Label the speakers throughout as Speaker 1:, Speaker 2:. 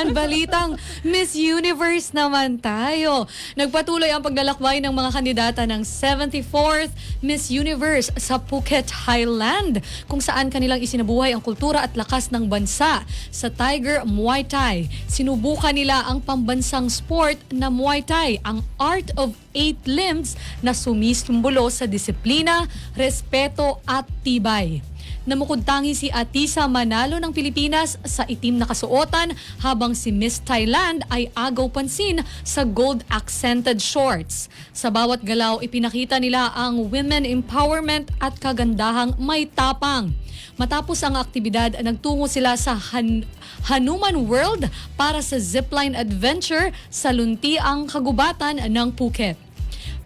Speaker 1: Ayan, balitang Miss Universe naman tayo. Nagpatuloy ang paglalakbay ng mga kandidata ng 74th Miss Universe sa Phuket, Thailand, kung saan kanilang isinabuhay ang kultura at lakas ng bansa. Sa Tiger Muay Thai, sinubukan nila ang pambansang sport na Muay Thai, ang art of eight limbs na sumisimbolo sa disiplina, respeto at tibay. Namukod tangi si Atisa Manalo ng Pilipinas sa itim na kasuotan habang si Miss Thailand ay agaw pansin sa gold accented shorts. Sa bawat galaw ipinakita nila ang women empowerment at kagandahang may tapang. Matapos ang aktibidad, nagtungo sila sa Han- Hanuman World para sa zipline adventure sa luntiang kagubatan ng Phuket.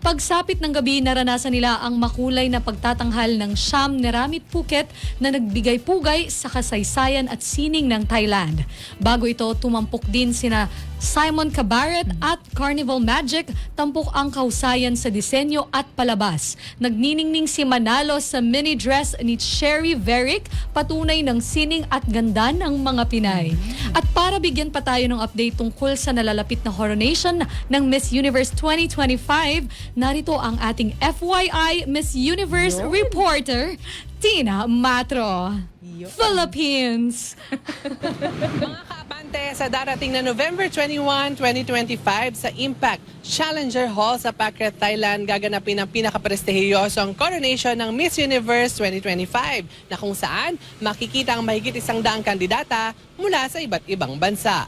Speaker 1: Pagsapit ng gabi, naranasan nila ang makulay na pagtatanghal ng Sham Neramit Phuket na nagbigay pugay sa kasaysayan at sining ng Thailand. Bago ito, tumampok din sina Simon Cabaret at Carnival Magic, tampok ang kahusayan sa disenyo at palabas. Nagniningning si Manalo sa mini dress ni Sherry Verick, patunay ng sining at ganda ng mga Pinay. At para bigyan pa tayo ng update tungkol sa nalalapit na coronation ng Miss Universe 2025, narito ang ating FYI Miss Universe reporter, Tina Matro. Philippines!
Speaker 2: Mga kaabante sa darating na November 21, 2025 sa Impact Challenger Hall sa Phuket, Thailand gaganapin ang pinakaprestihiyosong coronation ng Miss Universe 2025 na kung saan makikita ang mahigit isang daang kandidata mula sa iba't ibang bansa.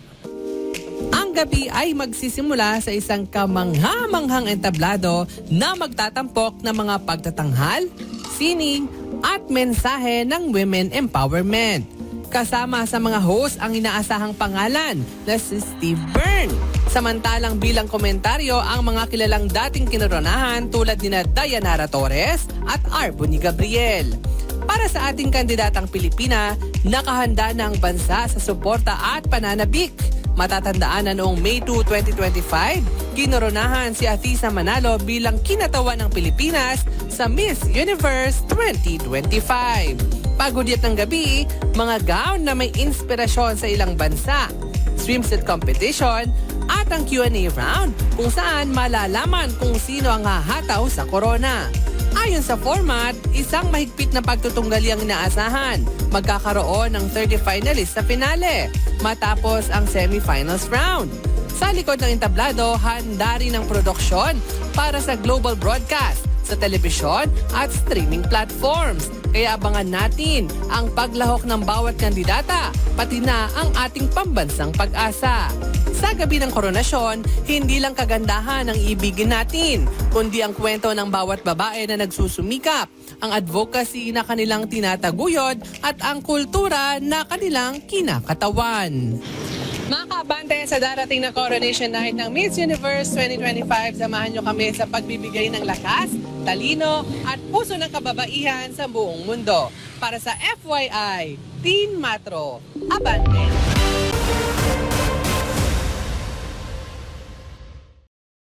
Speaker 2: Gabi ay magsisimula sa isang kamangha-manghang entablado na magtatampok ng mga pagtatanghal, sining, at mensahe ng women empowerment. Kasama sa mga host ang inaasahang pangalan na si Steve Byrne. Samantalang bilang komentaryo ang mga kilalang dating kinoronahan tulad ni Dayanara Torres at Arboni Gabriel. Para sa ating kandidatang Pilipina, nakahanda na ang bansa sa suporta at pananabik. Matatandaan na noong May 2, 2025, kinoronahan si Atisa Manalo bilang kinatawan ng Pilipinas sa Miss Universe 2025. Pagudyat ng gabi, mga gown na may inspirasyon sa ilang bansa, swimsuit competition, at ang Q&A round kung saan malalaman kung sino ang hahataw sa corona. Ayon sa format, isang mahigpit na pagtutunggali ang inaasahan. Magkakaroon ng 30 finalists sa finale matapos ang semifinals round. Sa likod ng entablado, handa rin ang produksyon para sa global broadcast sa telebisyon at streaming platforms. Kaya abangan natin ang paglahok ng bawat kandidata, pati na ang ating pambansang pag-asa. Sa gabi ng koronasyon, hindi lang kagandahan ang ibigin natin, kundi ang kwento ng bawat babae na nagsusumikap, ang advocacy na kanilang tinataguyod at ang kultura na kanilang kinakatawan. Mga kaabante, sa darating na coronation night ng Miss Universe 2025, samahan nyo kami sa pagbibigay ng lakas, talino, at puso ng kababaihan sa buong mundo. Para sa FYI, Teen Matro, Abante.